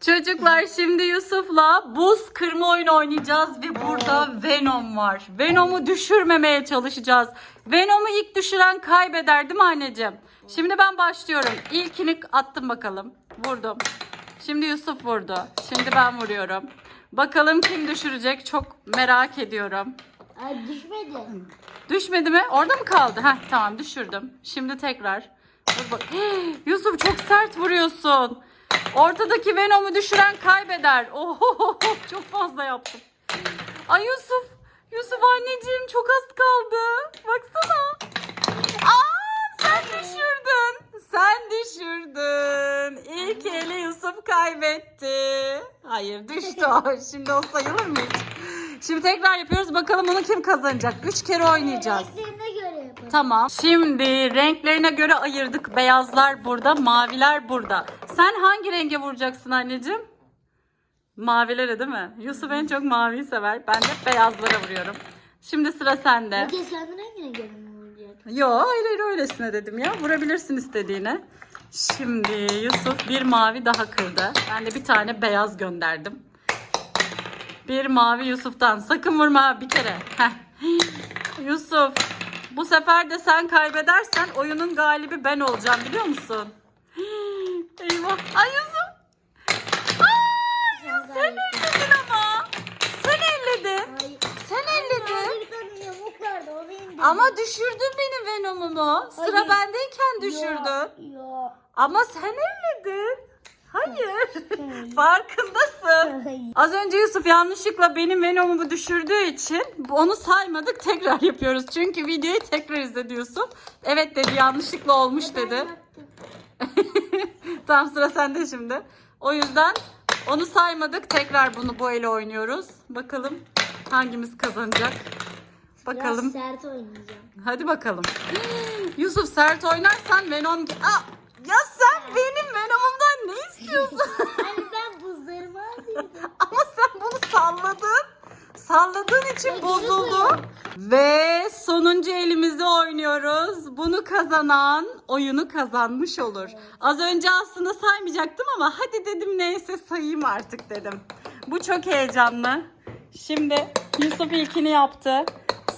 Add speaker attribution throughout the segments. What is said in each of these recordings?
Speaker 1: Çocuklar şimdi Yusuf'la buz kırma oyunu oynayacağız ve burada Venom var. Venom'u düşürmemeye çalışacağız. Venom'u ilk düşüren kaybeder değil mi anneciğim? Şimdi ben başlıyorum. İlkini attım bakalım. Vurdum. Şimdi Yusuf vurdu. Şimdi ben vuruyorum. Bakalım kim düşürecek çok merak ediyorum.
Speaker 2: Ay düşmedi.
Speaker 1: Düşmedi mi? Orada mı kaldı? Heh tamam düşürdüm. Şimdi tekrar. Yusuf çok sert vuruyorsun. Ortadaki Venom'u düşüren kaybeder. Oho çok fazla yaptım. Ay Yusuf. Yusuf anneciğim çok az kaldı. Baksana. Aa sen düşürdün. Sen düşürdün. İlk eli Yusuf kaybetti. Hayır düştü o. Şimdi o sayılır mı hiç? Şimdi tekrar yapıyoruz. Bakalım bunu kim kazanacak? Üç kere oynayacağız. Tamam. Şimdi renklerine göre ayırdık. Beyazlar burada, maviler burada. Sen hangi renge vuracaksın anneciğim? Mavilere değil mi? Yusuf en çok maviyi sever. Ben de beyazlara vuruyorum. Şimdi sıra sende.
Speaker 2: Peki sen rengine göre mi vuracak?
Speaker 1: Yo hayır hayır öylesine dedim ya. Vurabilirsin istediğine. Şimdi Yusuf bir mavi daha kırdı. Ben de bir tane beyaz gönderdim. Bir mavi Yusuf'tan. Sakın vurma bir kere. Heh. Yusuf bu sefer de sen kaybedersen oyunun galibi ben olacağım biliyor musun? Eyvah. Ay Yusuf.
Speaker 2: Sen
Speaker 1: Sen elledin ama. Sen elledin.
Speaker 2: Hayır.
Speaker 1: Sen elledin. Ama düşürdün benim Venom'umu. Sıra
Speaker 2: Hayır.
Speaker 1: bendeyken düşürdün.
Speaker 2: Yok.
Speaker 1: Ama sen elledin. Hayır. Farkındasın. Az önce Yusuf yanlışlıkla benim Venom'umu düşürdüğü için onu saymadık tekrar yapıyoruz. Çünkü videoyu tekrar Yusuf. Evet dedi yanlışlıkla olmuş dedi. Tam sıra sende şimdi. O yüzden onu saymadık. Tekrar bunu bu ele oynuyoruz. Bakalım hangimiz kazanacak. Bakalım.
Speaker 2: Biraz sert oynayacağım.
Speaker 1: Hadi bakalım. Yusuf sert oynarsan Venom... Aa, ya sen benim Venom'umdan ne istiyorsun?
Speaker 2: Hani ben buzlarımı aldıydım.
Speaker 1: Ama sen bunu salladın. Salladığın için bozuldu. Ve sonuncu elimizi oynuyoruz. Bunu kazanan oyunu kazanmış olur. Az önce aslında saymayacaktım ama hadi dedim neyse sayayım artık dedim. Bu çok heyecanlı. Şimdi Yusuf ilkini yaptı.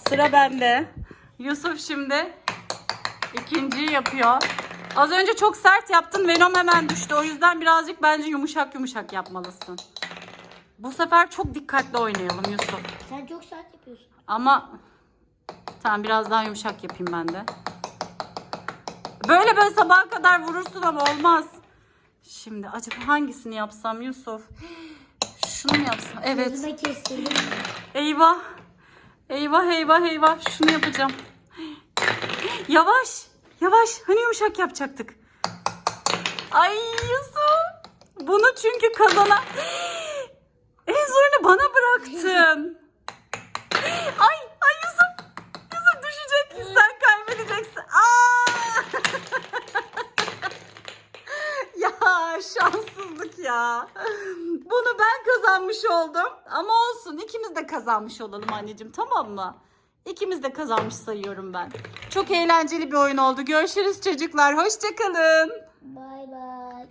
Speaker 1: Sıra bende. Yusuf şimdi ikinciyi yapıyor. Az önce çok sert yaptın. Venom hemen düştü. O yüzden birazcık bence yumuşak yumuşak yapmalısın. Bu sefer çok dikkatli oynayalım Yusuf.
Speaker 2: Sen çok sert yapıyorsun.
Speaker 1: Ama tamam biraz daha yumuşak yapayım ben de. Böyle böyle sabaha kadar vurursun ama olmaz. Şimdi acaba hangisini yapsam Yusuf? Şunu mu yapsam? Evet.
Speaker 2: Gözüme kestirdim.
Speaker 1: Eyvah. Eyvah eyvah eyvah. Şunu yapacağım. Yavaş. Yavaş. Hani yumuşak yapacaktık. Ay Yusuf. Bunu çünkü kazana... Bıraktın. Ay, ay Yusuf. Yusuf düşeceksin. Sen kaybedeceksin. Aa! ya şanssızlık ya. Bunu ben kazanmış oldum. Ama olsun ikimiz de kazanmış olalım anneciğim tamam mı? İkimiz de kazanmış sayıyorum ben. Çok eğlenceli bir oyun oldu. Görüşürüz çocuklar. Hoşçakalın.
Speaker 2: Bay bay.